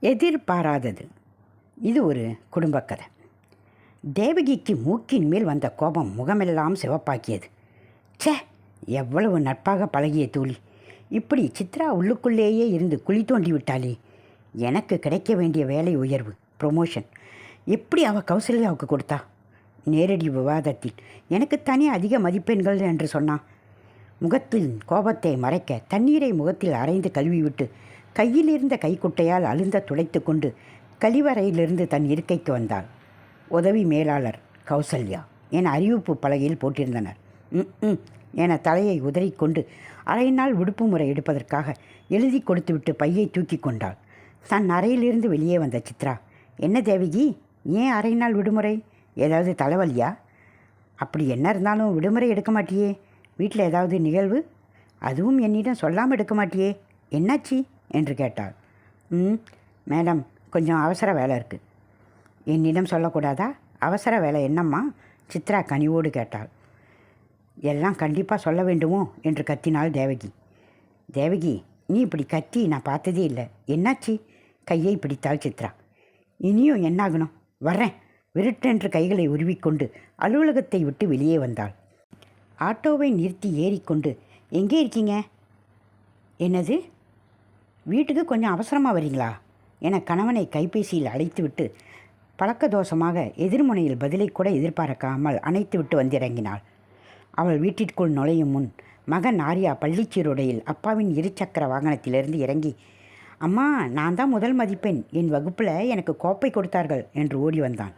எதிர்பாராதது. இது ஒரு குடும்பக் கதை தேவகிக்கு மூக்கின் மேல் வந்த கோபம் முகமெல்லாம் சிவப்பாக்கியது. சே எவ்வளவு நட்பாக பழகிய தோழி. இப்படி சித்ரா உள்ளுக்குள்ளேயே இருந்து குழி தோண்டி விட்டாளே. எனக்கு கிடைக்க வேண்டிய வேலை உயர்வு ப்ரொமோஷன் எப்படி அவள் கௌசல்யாவுக்கு கொடுத்தா? நேரடி விவாதத்தில். எனக்கு தனி அதிக மதிப்பெண்கள் என்று சொன்னான் முகத்தில் கோபத்தை மறைக்க தண்ணீரை முகத்தில் அரைந்து கழுவிவிட்டு கையில் இருந்த கைக்குட்டையால் அழுந்த துடைத்து கொண்டு கழிவறையிலிருந்து தன் இருக்கைக்கு வந்தாள். உதவி மேலாளர் கௌசல்யா என அறிவிப்பு பலகையில் போட்டிருந்தனர். ம் ம் என தலையை உதறிக்கொண்டு அரை நாள் விடுப்பு முறை எடுப்பதற்காக எழுதி கொடுத்துவிட்டு பையை தூக்கி கொண்டாள். தன் அறையிலிருந்து வெளியே வந்த சித்ரா என்ன தேவகி ஏன் அரை நாள் விடுமுறை? ஏதாவது தலைவலியா? அப்படி என்ன இருந்தாலும் விடுமுறை எடுக்க மாட்டியே? வீட்டில் ஏதாவது நிகழ்வு? அதுவும் என்னிடம் சொல்லாமல் எடுக்க மாட்டியே? என்னாச்சு? என்று கேட்டாள். ம் மேடம் கொஞ்சம் அவசர வேலை இருக்குது என்னிடம் சொல்லக்கூடாதா? அவசர வேலை என்னம்மா? சித்ரா கனிவோடு கேட்டாள். எல்லாம் கண்டிப்பாக சொல்ல வேண்டுமோ? என்று கத்தினாள் தேவகி. தேவகி நீ இப்படி கத்தி நான் பார்த்ததே இல்லை. என்னாச்சு? கையை பிடித்தாள் சித்ரா. இனியும் என்னாகணும்? வர்றேன். விருட்டென்று கைகளை உருவிக்கொண்டு அலுவலகத்தை விட்டு வெளியே வந்தாள். ஆட்டோவை நிறுத்தி ஏறிக்கொண்டு எங்கே இருக்கீங்க? என்னது? வீட்டுக்கு கொஞ்சம் அவசரமாக வரீங்களா? என கணவனை கைபேசியில் அழைத்துவிட்டு பழக்க தோஷமாக எதிர்முனையில் பதிலை கூட எதிர்பார்க்காமல் அணைத்துவிட்டு வந்திறங்கினாள். அவள் வீட்டிற்குள் நுழையும் முன் மகன் ஆர்யா பள்ளிச்சீருடையில் அப்பாவின் இருசக்கர வாகனத்திலிருந்து இறங்கி அம்மா நான் தான் முதல் மதிப்பெண். என் வகுப்பில் எனக்கு கோப்பை கொடுத்தார்கள் என்று ஓடி வந்தான்.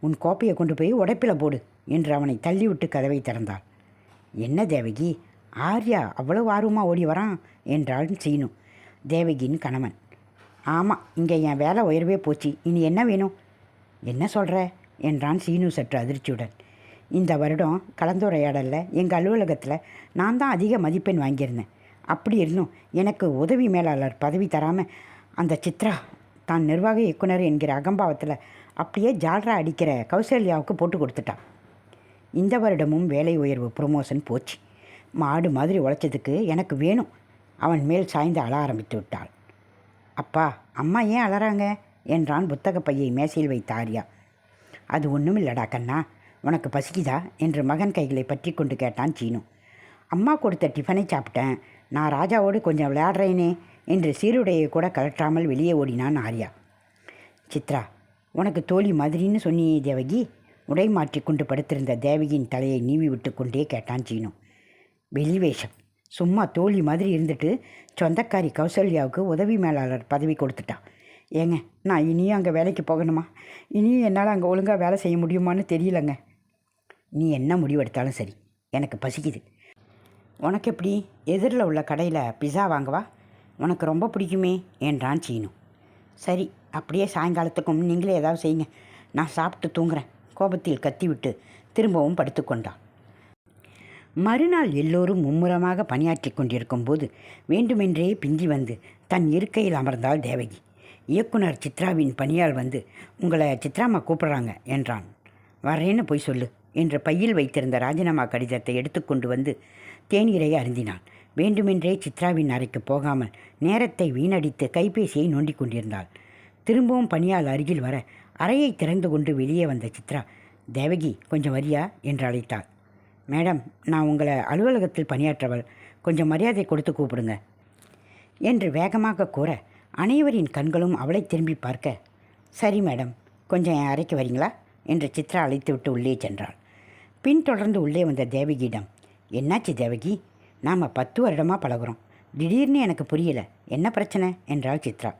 உன் கோப்பையை கொண்டு போய் உடைப்பில் போடு என்று அவனை தள்ளிவிட்டு கதவை திறந்தாள். என்ன தேவகி? ஆர்யா அவ்வளவு ஆர்வமாக ஓடி வரான் என்றாள் சீனு. தேவகியின் கணவன். ஆமாம் இங்கே என் வேலை உயர்வே போச்சு. இனி என்ன வேணும்? என்ன சொல்கிற என்றான் சீனு சற்று அதிர்ச்சியுடன். இந்த வருடம் கலந்துரையாடலில் எங்கள் அலுவலகத்தில் நான் தான் அதிக மதிப்பெண் வாங்கியிருந்தேன். அப்படி இருந்தும் எனக்கு உதவி மேலாளர் பதவி தராமல் அந்த சித்ரா தான் நிர்வாக இயக்குனர் என்கிற அகம்பாவத்தில் அப்படியே ஜால்ரா அடிக்கிற கௌசல்யாவுக்கு போட்டு கொடுத்துட்டான் இந்த வருடமும் வேலை உயர்வு ப்ரொமோஷன் போச்சு. மாடு மாதிரி உழைச்சதுக்கு எனக்கு வேணும். அவன் மேல் சாய்ந்து அழ ஆரம்பித்து விட்டாள். அப்பா அம்மா ஏன் அலறாங்க? என்றான் புத்தக பையை மேசையில் வைத்த ஆர்யா. அது ஒன்றும் இல்லடா கண்ணா உனக்கு பசிக்குதா? என்று மகன் கைகளை பற்றி கொண்டு கேட்டான் சீனு. அம்மா கொடுத்த டிஃபனை சாப்பிட்டேன் நான் ராஜாவோடு கொஞ்சம் விளையாடுறேனே என்று சீருடையை கூட கழற்றாமல் வெளியே ஓடினான் ஆர்யா. சித்ரா உனக்கு தோழி மாதிரின்னு சொன்னியே தேவகி? உடை மாற்றி கொண்டு படுத்திருந்த தேவகியின் தலையை நீவி விட்டு கொண்டே கேட்டான் சீனு. வெளிவேஷம் சும்மா தோழி மாதிரி இருந்துட்டு சொந்தக்காரி கௌசல்யாவுக்கு உதவி மேலாளர் பதவி கொடுத்துட்டா. ஏங்க நான் இனியும் அங்கே வேலைக்கு போகணுமா? இனியும் என்னால் அங்கே ஒழுங்காக வேலை செய்ய முடியுமான்னு தெரியலங்க. நீ என்ன முடிவெடுத்தாலும் சரி எனக்கு பசிக்குது. உனக்கு எப்படி? எதிரில் உள்ள கடையில் பிஸா வாங்கவா? உனக்கு ரொம்ப பிடிக்குமே என்றான் சீனு. சரி அப்படியே சாயங்காலத்துக்கும் நீங்களே ஏதாவது செய்யுங்க. நான் சாப்பிட்டு தூங்குறேன். கோபத்தில் கத்திவிட்டு திரும்பவும் படுத்துக்கொண்டான். மறுநாள் எல்லோரும் மும்முரமாக பணியாற்றி கொண்டிருக்கும் போது வேண்டுமென்றே பிந்தி வந்து தன் இருக்கையில் அமர்ந்தாள் தேவகி. இயக்குனர் சித்ராவின் பணியால் வந்து உங்களை சித்ராமா கூப்பிட்றாங்க என்றான். வரேன்னு போய் சொல்லு என்று பையில் வைத்திருந்த ராஜினாமா கடிதத்தை எடுத்துக்கொண்டு வந்து தேநீரை அருந்தினான். வேண்டுமென்றே சித்ராவின் அறைக்கு போகாமல் நேரத்தை வீணடித்து கைபேசியை நோண்டிக் கொண்டிருந்தாள். திரும்பவும் பணியால் அருகில் வர அறையை திறந்து கொண்டு வெளியே வந்த சித்ரா தேவகி கொஞ்சம் வரியா? என்று அழைத்தாள். மேடம் நான் உங்களை அலுவலகத்தில் பணியாற்றவள். கொஞ்சம் மரியாதை கொடுத்து கூப்பிடுங்க. என்று வேகமாக கூற அனைவரின் கண்களும் அவளை திரும்பி பார்க்க சரி மேடம் கொஞ்சம் என் அறைக்கு வரீங்களா? என்று சித்ரா அழைத்துவிட்டு உள்ளே சென்றாள். பின்தொடர்ந்து உள்ளே வந்த தேவகியிடம் என்னாச்சு தேவகி? நாம் பத்து வருடமாக பழகுறோம். திடீர்னு எனக்கு புரியலை. என்ன பிரச்சனை? என்றாள் சித்ரா.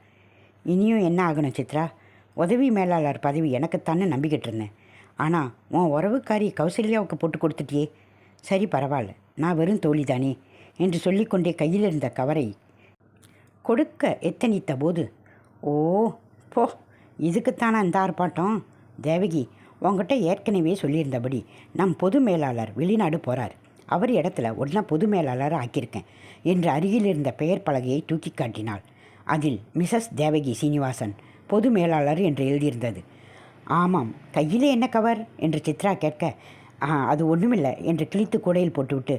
இனியும் என்ன ஆகணும் சித்ரா? உதவி மேலாளர் பதவி எனக்குத்தானே நம்பிக்கிட்டு இருந்தேன். ஆனால் உன் உறவுக்காரி கௌசல்யாவுக்கு போட்டு கொடுத்துட்டியே. சரி பரவாயில்ல. நான் வெறும் தோழி தானே என்று சொல்லிக்கொண்டே கையில் இருந்த கவரை கொடுக்க எத்தனித்த போது ஓ போ இதுக்குத்தானே இந்த ஆர்ப்பாட்டம்? தேவகி உங்ககிட்ட ஏற்கனவே சொல்லியிருந்தபடி நம் பொது மேலாளர் வெளிநாடு போகிறார் அவர் இடத்துல உடனே பொது மேலாளர் ஆக்கியிருக்கேன் என்று அருகில் இருந்த பெயர் பலகையை தூக்கி காட்டினாள். அதில் மிசஸ் தேவகி சீனிவாசன் பொது மேலாளர் என்று எழுதியிருந்தது. ஆமாம் கையிலே என்ன கவர்? என்று சித்ரா கேட்க அது ஒன்றுமில்லை என்று கிழித்து கூடையில் போட்டுவிட்டு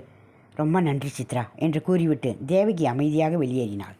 ரொம்ப நன்றி சித்ரா என்று கூறிவிட்டு தேவகி அமைதியாக வெளியேறினாள்.